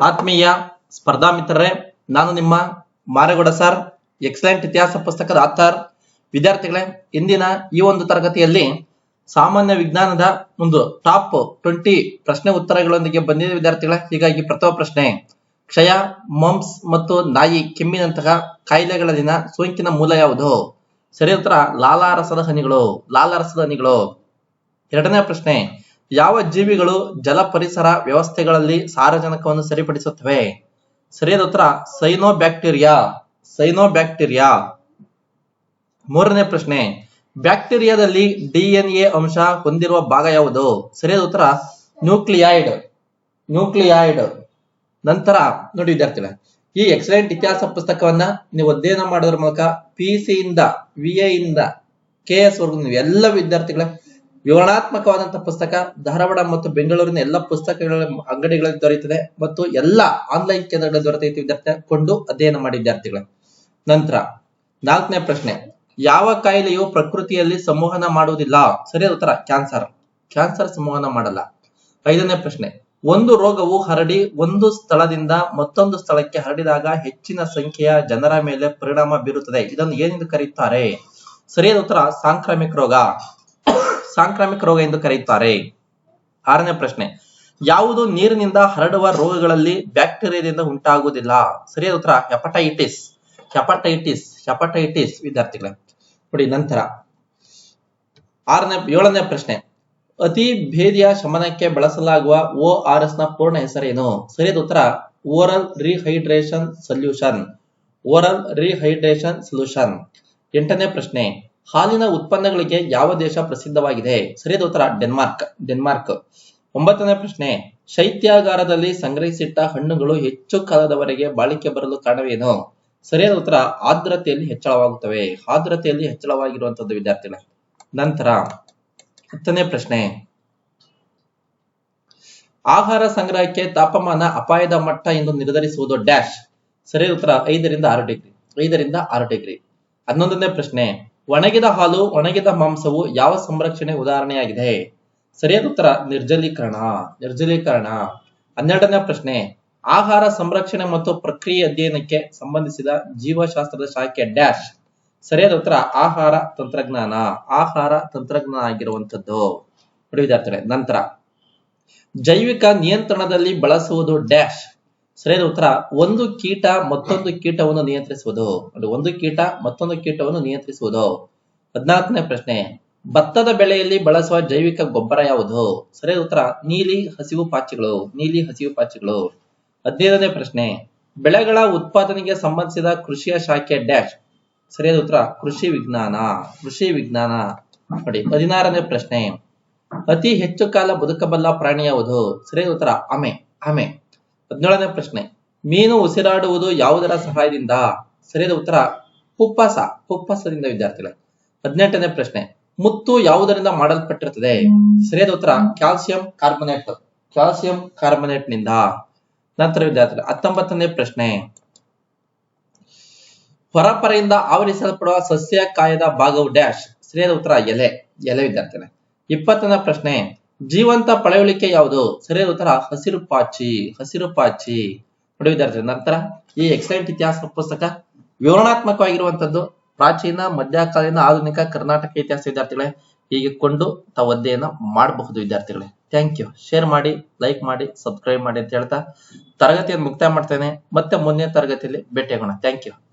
ಆತ್ಮೀಯ ಸ್ಪರ್ಧಾ ಮಿತ್ರರೇ, ನಾನು ನಿಮ್ಮ ಮಾರೇಗೌಡ ಸರ್, ಎಕ್ಸಲೆಂಟ್ ಇತಿಹಾಸ ಪುಸ್ತಕದ ಆತರ್ ವಿದ್ಯಾರ್ಥಿಗಳೇ, ಇಂದಿನ ಈ ಒಂದು ತರಗತಿಯಲ್ಲಿ ಸಾಮಾನ್ಯ ವಿಜ್ಞಾನದ ಒಂದು ಟಾಪ್ ಟ್ವೆಂಟಿ ಪ್ರಶ್ನೆ ಉತ್ತರಗಳೊಂದಿಗೆ ಬಂದಿದ್ದ ವಿದ್ಯಾರ್ಥಿಗಳೇ. ಹೀಗಾಗಿ ಪ್ರಥಮ ಪ್ರಶ್ನೆ, ಕ್ಷಯ ಮಂಪ್ಸ್ ಮತ್ತು ನಾಯಿ ಕೆಮ್ಮಿನಂತಹ ಕಾಯಿಲೆಗಳಲ್ಲಿನ ಸೋಂಕಿನ ಮೂಲ ಯಾವುದು? ಸರಿ ಉತ್ತರ, ಲಾಲಾರಸದ ಹನಿಗಳು ಲಾಲಾರಸದ ಹನಿಗಳು. ಎರಡನೇ ಪ್ರಶ್ನೆ ಯಾವ ಜೀವಿಗಳು ಜಲ ಪರಿಸರ ವ್ಯವಸ್ಥೆಗಳಲ್ಲಿ ಸಾರಜನಕವನ್ನು ಸರಿಪಡಿಸುತ್ತವೆ? ಸರಿಯಾದ ಉತ್ತರ ಸೈನೋ ಬ್ಯಾಕ್ಟೀರಿಯಾ ಸೈನೋ ಬ್ಯಾಕ್ಟೀರಿಯಾ ಮೂರನೇ ಪ್ರಶ್ನೆ, ಬ್ಯಾಕ್ಟೀರಿಯಾದಲ್ಲಿ ಡಿಎನ್ಎ ಅಂಶ ಹೊಂದಿರುವ ಭಾಗ ಯಾವುದು? ಸರಿಯಾದ ಉತ್ತರ, ನ್ಯೂಕ್ಲಿಯಾಯ್ಡ್. ನ್ಯೂಕ್ಲಿಯಾಯ್ಡ್. ನಂತರ, ನೋಡಿ ವಿದ್ಯಾರ್ಥಿಗಳೇ, ಈ ಎಕ್ಸಲೆಂಟ್ ಇತಿಹಾಸ ಪುಸ್ತಕವನ್ನ ನೀವು ಅಧ್ಯಯನ ಮಾಡೋದ್ರ ಮೂಲಕ ಪಿ ಸಿ ಇಂದ ವಿ ಎ ಇಂದ ಕೆ ಎಸ್ ವರ್ಗು ನೀವು ಎಲ್ಲ ವಿದ್ಯಾರ್ಥಿಗಳ ವಿವರಣಾತ್ಮಕವಾದಂತಹ ಪುಸ್ತಕ ಧಾರವಾಡ ಮತ್ತು ಬೆಂಗಳೂರಿನ ಎಲ್ಲ ಪುಸ್ತಕಗಳ ಅಂಗಡಿಗಳಲ್ಲಿ ದೊರೆಯುತ್ತದೆ ಮತ್ತು ಎಲ್ಲ ಆನ್ಲೈನ್ ಕೇಂದ್ರಗಳಲ್ಲಿ ದೊರೆತೈತಿ ವಿದ್ಯಾರ್ಥಿ ಕೊಂಡು ಅಧ್ಯಯನ ಮಾಡಿ ವಿದ್ಯಾರ್ಥಿಗಳ. ನಂತರ ನಾಲ್ಕನೇ ಪ್ರಶ್ನೆ, ಯಾವ ಕಾಯಿಲೆಯು ಪ್ರಕೃತಿಯಲ್ಲಿ ಸಂವಹನ ಮಾಡುವುದಿಲ್ಲ? ಸರಿಯಾದ ಉತ್ತರ, ಕ್ಯಾನ್ಸರ್. ಕ್ಯಾನ್ಸರ್ ಸಂವಹನ ಮಾಡಲ್ಲ. ಐದನೇ ಪ್ರಶ್ನೆ, ಒಂದು ರೋಗವು ಹರಡಿ ಒಂದು ಸ್ಥಳದಿಂದ ಮತ್ತೊಂದು ಸ್ಥಳಕ್ಕೆ ಹರಡಿದಾಗ ಹೆಚ್ಚಿನ ಸಂಖ್ಯೆಯ ಜನರ ಮೇಲೆ ಪರಿಣಾಮ ಬೀರುತ್ತದೆ. ಇದನ್ನು ಏನೆಂದು ಕರೆಯುತ್ತಾರೆ? ಸರಿಯಾದ ಉತ್ತರ, ಸಾಂಕ್ರಾಮಿಕ ರೋಗ. ಸಾಂಕ್ರಾಮಿಕ ರೋಗ ಎಂದು ಕರೆಯುತ್ತಾರೆ. ಆರನೇ ಪ್ರಶ್ನೆ, ಯಾವುದು ನೀರಿನಿಂದ ಹರಡುವ ರೋಗಗಳಲ್ಲಿ ಬ್ಯಾಕ್ಟೀರಿಯಾದಿಂದ ಉಂಟಾಗುವುದಿಲ್ಲ? ಸರಿಯಾದ ಉತ್ತರ, ಹೆಪಟೈಟಿಸ್. ಹೆಪಟೈಟಿಸ್ ಹೆಪಟೈಟಿಸ್, ವಿದ್ಯಾರ್ಥಿಗಳ. ನೋಡಿ, ನಂತರ. ಆರನೇ, ಏಳನೇ ಪ್ರಶ್ನೆ, ಅತಿ ಭೇದಿಯ ಶಮನಕ್ಕೆ ಬಳಸಲಾಗುವ ಓ ಆರ್ ಎಸ್ನ ಪೂರ್ಣ ಹೆಸರೇನು? ಸರಿಯಾದ ಉತ್ತರ, oral rehydration solution. Oral rehydration solution. ಎಂಟನೇ ಪ್ರಶ್ನೆ ಹಾಲಿನ ಉತ್ಪನ್ನಗಳಿಗೆ ಯಾವ ದೇಶ ಪ್ರಸಿದ್ಧವಾಗಿದೆ? ಸರಿಯಾದ ಉತ್ತರ ಡೆನ್ಮಾರ್ಕ್. ಡೆನ್ಮಾರ್ಕ್. ಒಂಬತ್ತನೇ ಪ್ರಶ್ನೆ. ಶೈತ್ಯಾಗಾರದಲ್ಲಿ ಸಂಗ್ರಹಿಸಿಟ್ಟ ಹಣ್ಣುಗಳು ಹೆಚ್ಚು ಕಾಲದವರೆಗೆ ಬಾಳಿಕೆ ಬರಲು ಕಾರಣವೇನು? ಸರಿಯಾದ ಉತ್ತರ, ಆರ್ದ್ರತೆಯಲ್ಲಿ ಹೆಚ್ಚಳವಾಗುತ್ತವೆ. ಆರ್ದ್ರತೆಯಲ್ಲಿ ಹೆಚ್ಚಳವಾಗಿರುವಂತದ್ದು ವಿದ್ಯಾರ್ಥಿಗಳ. ನಂತರ ಹತ್ತನೇ ಪ್ರಶ್ನೆ. ಆಹಾರ ಸಂಗ್ರಹಕ್ಕೆ ತಾಪಮಾನ ಅಪಾಯದ ಮಟ್ಟ ಎಂದು ನಿರ್ಧರಿಸುವುದು ಡ್ಯಾಶ್. ಸರಿಯಾದ ಉತ್ತರ, ಐದರಿಂದ ಆರು ಡಿಗ್ರಿ. ಐದರಿಂದ ಆರು ಡಿಗ್ರಿ. ಹನ್ನೊಂದನೇ ಪ್ರಶ್ನೆ. ಒಣಗಿದ ಹಾಲು, ಒಣಗಿದ ಮಾಂಸವು ಯಾವ ಸಂರಕ್ಷಣೆ ಉದಾಹರಣೆಯಾಗಿದೆ? ಸರಿಯಾದ ಉತ್ತರ, ನಿರ್ಜಲೀಕರಣ ನಿರ್ಜಲೀಕರಣ. ಹನ್ನೆರಡನೇ ಪ್ರಶ್ನೆ, ಆಹಾರ ಸಂರಕ್ಷಣೆ ಮತ್ತು ಪ್ರಕ್ರಿಯೆ ಅಧ್ಯಯನಕ್ಕೆ ಸಂಬಂಧಿಸಿದ ಜೀವಶಾಸ್ತ್ರದ ಶಾಖೆ ಡ್ಯಾಶ್. ಸರಿಯಾದ ಉತ್ತರ, ಆಹಾರ ತಂತ್ರಜ್ಞಾನ ಆಹಾರ ತಂತ್ರಜ್ಞಾನ ಆಗಿರುವಂತದ್ದು ನೋಡಿ ವಿದ್ಯಾರ್ಥಿಗಳೇ, ನಂತರ. ಜೈವಿಕ ನಿಯಂತ್ರಣದಲ್ಲಿ ಬಳಸುವುದು ಡ್ಯಾಶ್. ಸರಿಯಾದ ಉತ್ತರ, ಒಂದು ಕೀಟ ಮತ್ತೊಂದು ಕೀಟವನ್ನು ನಿಯಂತ್ರಿಸುವುದು. ಅಂದ್ರೆ ಒಂದು ಕೀಟ ಮತ್ತೊಂದು ಕೀಟವನ್ನು ನಿಯಂತ್ರಿಸುವುದು. ಹದಿನಾಲ್ಕನೇ ಪ್ರಶ್ನೆ, ಭತ್ತದ ಬೆಳೆಯಲ್ಲಿ ಬಳಸುವ ಜೈವಿಕ ಗೊಬ್ಬರ ಯಾವುದು? ಸರಿಯಾದ ಉತ್ತರ, ನೀಲಿ ಹಸಿವು ಪಾಚಿಗಳು, ನೀಲಿ ಹಸಿವು ಪಾಚಿಗಳು. ಹದಿನೈದನೇ ಪ್ರಶ್ನೆ, ಬೆಳೆಗಳ ಉತ್ಪಾದನೆಗೆ ಸಂಬಂಧಿಸಿದ ಕೃಷಿಯ ಶಾಖೆ ಡ್ಯಾಶ್. ಸರಿಯಾದ ಉತ್ತರ, ಕೃಷಿ ವಿಜ್ಞಾನ ಕೃಷಿ ವಿಜ್ಞಾನ. ನೋಡಿ, ಹದಿನಾರನೇ ಪ್ರಶ್ನೆ, ಅತಿ ಹೆಚ್ಚು ಕಾಲ ಬದುಕಬಲ್ಲ ಪ್ರಾಣಿ ಯಾವುದು? ಸರಿಯಾದ ಉತ್ತರ, ಆಮೆ ಆಮೆ. ಹದಿನೇಳನೇ ಪ್ರಶ್ನೆ. ಮೀನು ಉಸಿರಾಡುವುದು ಯಾವುದರ ಸಹಾಯದಿಂದ? ಸರಿಯಾದ ಉತ್ತರ, ಪುಪ್ಪಸ, ಪುಪ್ಪಸದಿಂದ ವಿದ್ಯಾರ್ಥಿಗಳೇ. ಹದಿನೆಂಟನೇ ಪ್ರಶ್ನೆ. ಮುತ್ತು ಯಾವುದರಿಂದ ಮಾಡಲ್ಪಟ್ಟಿರುತ್ತದೆ ಸರಿಯಾದ ಉತ್ತರ, ಕ್ಯಾಲ್ಸಿಯಂ ಕಾರ್ಬೋನೇಟ್. ಕ್ಯಾಲ್ಸಿಯಂ ಕಾರ್ಬೋನೇಟ್ನಿಂದ ನಂತರ ವಿದ್ಯಾರ್ಥಿಗಳು, ಹತ್ತೊಂಬತ್ತನೇ ಪ್ರಶ್ನೆ. ಹೊರಪರೆಯಿಂದ ಆವರಿಸಲ್ಪಡುವ ಸಸ್ಯ ಕಾಯದ ಭಾಗವು ಡ್ಯಾಶ್. ಸರಿಯಾದ ಉತ್ತರ, ಎಲೆ. ಎಲೆ ವಿದ್ಯಾರ್ಥಿಗಳೇ. ಇಪ್ಪತ್ತನೇ ಪ್ರಶ್ನೆ. ಜೀವಂತ ಪಳೆಯುಳಿಕೆ ಯಾವುದು? ಸರಿಯಾದ ಉತ್ತರ, ಹಸಿರು ಪಾಚಿ ಹಸಿರು ಪಾಚಿ. ನೋಡಿ ನಂತರ ಈ ಎಕ್ಸಲೆಂಟ್ ಇತಿಹಾಸ ಪುಸ್ತಕ ವಿವರಣಾತ್ಮಕವಾಗಿರುವಂತದ್ದು ಪ್ರಾಚೀನ, ಮಧ್ಯಕಾಲೀನ, ಆಧುನಿಕ ಕರ್ನಾಟಕ ಇತಿಹಾಸ ವಿದ್ಯಾರ್ಥಿಗಳೇ, ಹೀಗೆ ಕೊಂಡು ತಾವು ಅಧ್ಯಯನ ಮಾಡಬಹುದು ವಿದ್ಯಾರ್ಥಿಗಳೇ. ಥ್ಯಾಂಕ್ ಯು ಶೇರ್ ಮಾಡಿ ಲೈಕ್ ಮಾಡಿ ಸಬ್ಸ್ಕ್ರೈಬ್ ಮಾಡಿ ಅಂತ ಹೇಳ್ತಾ ತರಗತಿಯನ್ನು ಮುಕ್ತಾಯ ಮಾಡ್ತೇನೆ. ಮತ್ತೆ ಮುಂದಿನ ತರಗತಿಯಲ್ಲಿ ಭೇಟಿಯಾಗೋಣ. Thank you